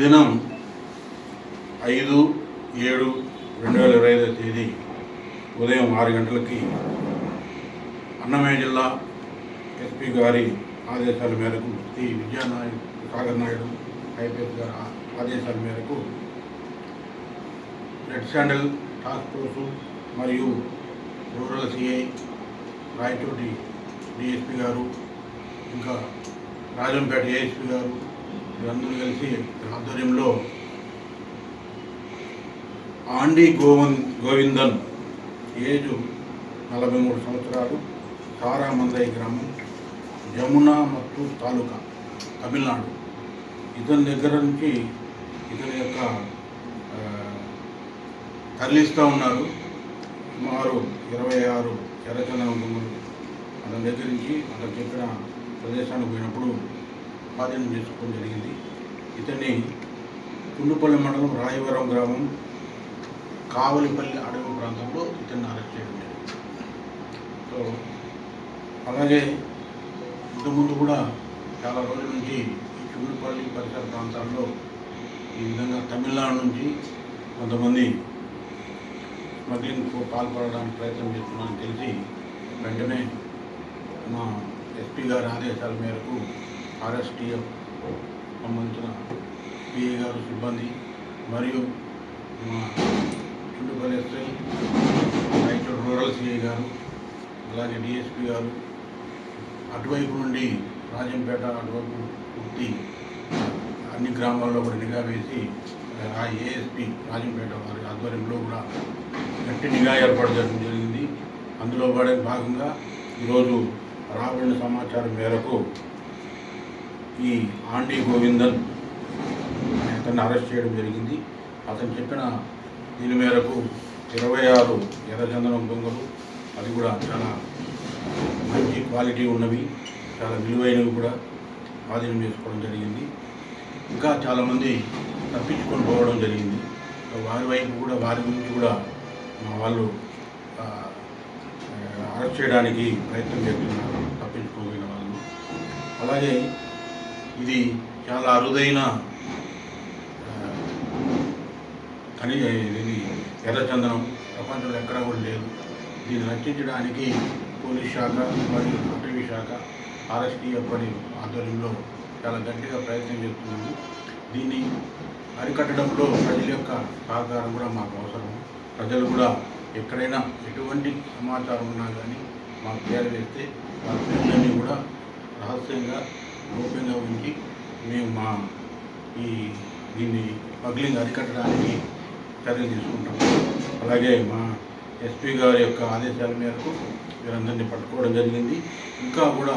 ఈ దినం ఐదు ఏడు రెండు వేల ఇరవై ఐదో తేదీ ఉదయం ఆరు గంటలకి అన్నమయ్య జిల్లా ఎస్పీ గారి ఆదేశాల మేరకు శ్రీ విద్యానాయుడు సాగర్ నాయుడు ఐపీఎస్ గారి ఆదేశాల మేరకు రెడ్ శాండల్ టాస్క్ ఫోర్సు మరియు రూరల్ సిఐ రాయచోటి డిఎస్పీ గారు ఇంకా రాజంపేట ఏఎస్పీ గారు వీరందరూ కలిసి ఆధ్వర్యంలో ఆండి గోవన్ గోవిందన్ ఏజు నలభై మూడు సంవత్సరాలు తారామందై గ్రామం జమునా మత్తు తాలూకా తమిళనాడు. ఇతని దగ్గర నుంచి ఇతని యొక్క తరలిస్తూ ఉన్నారు. సుమారు ఇరవై ఆరు ఎర్రచందనం అతని దగ్గర నుంచి అతను చెప్పిన ప్రదేశానికి పోయినప్పుడు స్వాధీనం చేసుకోవడం జరిగింది. ఇతన్ని కుండుపల్లి మండలం రాయవరం గ్రామం కావలిపల్లి అడవి ప్రాంతంలో ఇతన్ని అరెస్ట్ చేయడం జరిగింది. సో అలాగే ఇంతకుముందు కూడా చాలా రోజుల నుంచి ఈ చుండుపల్లి పరిసర ప్రాంతాల్లో ఈ విధంగా తమిళనాడు నుంచి కొంతమంది స్మగ్లింగ్కు పాల్పడడానికి ప్రయత్నం చేస్తున్నారని తెలిసి వెంటనే మా ఎస్పీ గారి ఆదేశాల మేరకు ఆర్ఎస్టీఎఫ్ సంబంధించిన పిఏ గారు సిబ్బంది మరియు మా Chuttupalli SI Raichur rural CI గారు అలాగే డిఎస్పి గారు అటువైపు నుండి రాజంపేట అటువైపు పూర్తి అన్ని గ్రామాల్లో కూడా నిఘా వేసి ఆ ఏఎస్పి రాజంపేట వారి ఆధ్వర్యంలో కూడా గట్టి నిఘా ఏర్పాటు చేయడం జరిగింది. అందులో పడే భాగంగా ఈరోజు రాబడిన సమాచారం మేరకు ఈ ఆండి గోవిందన్ అతన్ని అరెస్ట్ చేయడం జరిగింది. అతను చెప్పిన దీని మేరకు ఇరవై ఆరు ఎర్రచందనం దొంగలు అది కూడా చాలా మంచి క్వాలిటీ ఉన్నవి చాలా విలువైనవి కూడా స్వాధీనం చేసుకోవడం జరిగింది. ఇంకా చాలామంది తప్పించుకొని పోవడం జరిగింది. వారి వైపు కూడా వారి గురించి కూడా మా వాళ్ళు అరెస్ట్ చేయడానికి ప్రయత్నం చేస్తున్నారు తప్పించుకోగలిగిన వాళ్ళు. అలాగే ఇది చాలా అరుదైన కని ఇది ఎర్రచందనం. ప్రపంచంలో ఎక్కడా కూడా లేదు. దీన్ని రక్షించడానికి పోలీస్ శాఖ మరియు అటవీ శాఖ ఆర్ఎస్టీఎఫ్ అని ఆధ్వర్యంలో చాలా గట్టిగా ప్రయత్నం చేస్తున్నాము దీన్ని అరికట్టడంలో ప్రజల యొక్క సహకారం కూడా మాకు అవసరం. ప్రజలు కూడా ఎక్కడైనా ఎటువంటి సమాచారం ఉన్నా కానీ మాకు పేరు వేస్తే వారి పేర్లన్నీ కూడా రహస్యంగా గోప్యంగా ఉంచి మేము మా ఈ దీన్ని స్మగ్లింగ్ అరికట్టడానికి చర్యలు తీసుకుంటాము అలాగే మా ఎస్పీ గారి యొక్క ఆదేశాల మేరకు వీరందరినీ పట్టుకోవడం జరిగింది. ఇంకా కూడా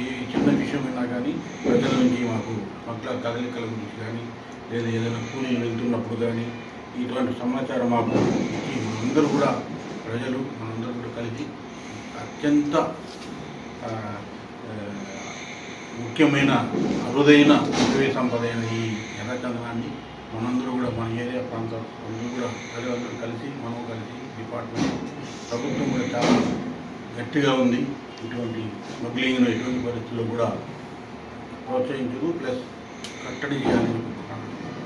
ఈ చిన్న విషయమైనా కానీ ప్రజల నుంచి మాకు పట్ల కదలికల గురించి కానీ లేదా ఏదైనా కూలీలు వెళ్తున్నప్పుడు కానీ ఇటువంటి సమాచారం మాకు ఇచ్చి మనందరూ కూడా ప్రజలు మనందరూ కూడా కలిసి అత్యంత ముఖ్యమైన అరుదైన అటవీ సంపద అయిన ఈ ఎర్రచందనాన్ని మనందరూ కూడా మన ఏరియా ప్రాంతం అందరూ కూడా ప్రజలందరూ కలిసి మనం కలిసి డిపార్ట్మెంట్ ప్రభుత్వం కూడా చాలా గట్టిగా ఉంది. ఇటువంటి స్మగ్లింగ్ను ఎటువంటి పరిస్థితుల్లో కూడా ప్రోత్సహించదు. ప్లస్ కట్టడి చేయాలని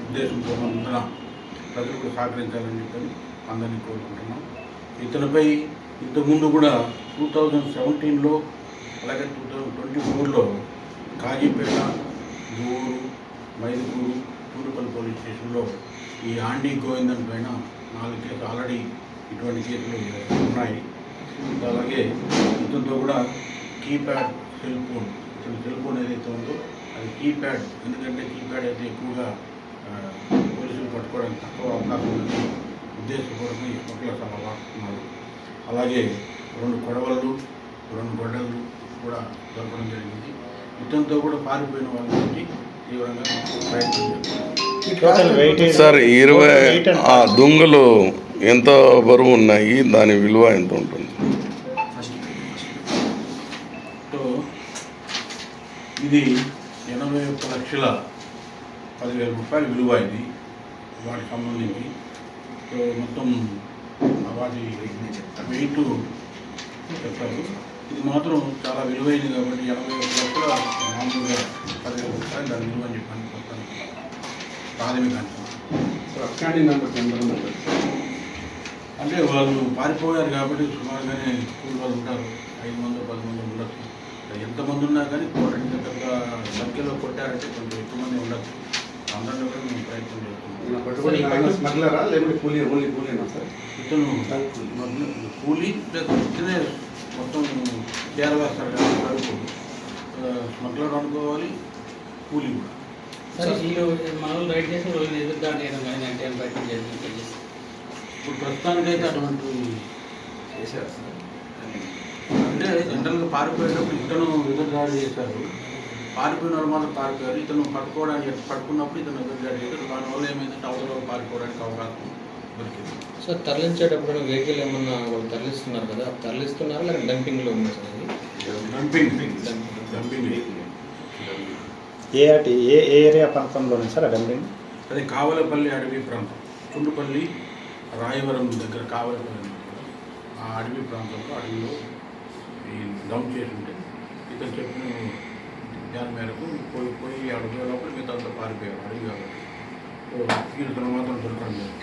ఉద్దేశంతో అందర ప్రజలు కూడా సహకరించాలని చెప్పని అందరినీ కోరుకుంటున్నాం. ఇతనిపై ఇంతకుముందు కూడా టూ థౌజండ్ సెవెంటీన్లో అలాగే టూ థౌజండ్ ట్వంటీ ఫోర్లో కాజీపేట మూడు మైదుకూరు తూరుపల్లి పోలీస్ స్టేషన్లో ఈ ఆండీ గోవిందన్ పైన నాలుగు కేసులు ఆల్రెడీ ఇటువంటి కేసులు ఉన్నాయి. అలాగే ఇతనితో కూడా కీప్యాడ్ సెల్ ఫోన్ ఇతని సెల్ ఫోన్ ఏదైతే ఉందో అది కీప్యాడ్ ఎందుకంటే కీప్యాడ్ అయితే ఎక్కువగా పోలీసులు పట్టుకోవడానికి తక్కువ అవకాశం ఉందని ఉద్దేశపూర్వకంగా ఈ స్మగ్లర్స్ అలా వాడుతున్నారు. అలాగే రెండు కొడవళ్ళు రెండు గొడ్డలు కూడా దొరకడం జరిగింది. ఇతనితో కూడా పారిపోయిన వాళ్ళ గురించి తీవ్రంగా ప్రయత్నం చేస్తున్నారు టోటల్ వెయిట్ సార్ ఇరవై ఆ దుంగలు ఎంత బరువు ఉన్నాయి? దాని విలువ ఎంత ఉంటుంది? సో ఇది ఎనభై ఒక్క లక్షల పదివేల రూపాయల విలువ ఇది. వాటికి సంబంధించి. సో మొత్తం వాటి వెయిట్ చెప్తారు. ఇది మాత్రం చాలా విలువైనది కాబట్టి ఎనభై ఒక్క లక్షల మామూలుగా పదివేల రూపాయలు దాని విలువ అని చెప్పాను చెప్తాను ప్రాథమిక అంటే వాళ్ళు పారిపోయారు కాబట్టి సుమారుగానే స్కూల్ వాళ్ళు ఉంటారు. ఐదు మంది పది మంది ఉండొచ్చు. ఎంతమంది ఉన్నా కానీ కొట్టండి పెద్ద సంఖ్యలో కొట్టారంటే కొంచెం ఎక్కువ మంది ఉండొచ్చు. అందరినీ కూడా మేము ప్రయత్నం చేస్తున్నాం. స్మగ్లరా? లేకుంటే కూలీ ఓన్లీ కూలీనా సార్? ఇతను మొత్తం కూలీ ప్లస్ ఇతనే మొత్తం చేరవేస్తాడు కాబట్టి స్మగ్లర్ అనుకోవాలి కూలీ కూడా. సరే వీళ్ళు మనల్ని రైడ్ చేసి వాళ్ళని ఎదురుదాడి చేయడం కానీ అంటే ప్రయత్నం చేసి ఇప్పుడు ప్రస్తుతానికైతే అటువంటి చేశారు సార్. అంటే జనరల్గా పారిపోయేటప్పుడు ఇతను ఎదురుదాడి చేశారు. పారిపోయిన వాళ్ళు మాత్రం పారిపోయారు. ఇతను పట్టుకోవడానికి పట్టుకున్నప్పుడు ఇతను ఎదురుదాడి చేశారు. దానివల్ల ఏమైందంటే అవతల పారిపోవడానికి అవకాశం దొరికింది. సార్ తరలించేటప్పుడు వెహికల్ ఏమన్నా వాళ్ళు తరలిస్తున్నారు కదా? తరలిస్తున్నారా లేక డంపింగ్లో ఉంది సార్ అది? Dumping dumping. ఏ అటు ఏ ఏరియా ప్రాంతంలోనే సార్ డంపింగ్ అదే కావలపల్లి అడవి ప్రాంతం. చుండుపల్లి రాయవరం దగ్గర కావలపల్లి ఆ అడవి ప్రాంతంలో అడవిలో ఈ డంప్ చేసి ఉంటే ఇతను చెప్పిన దాని మేరకు పోయి పోయి అడవి లోపల మిగతా పారిపోయారు. అడవి కాబట్టి ఇతను మాత్రం దొరకడం లేదు.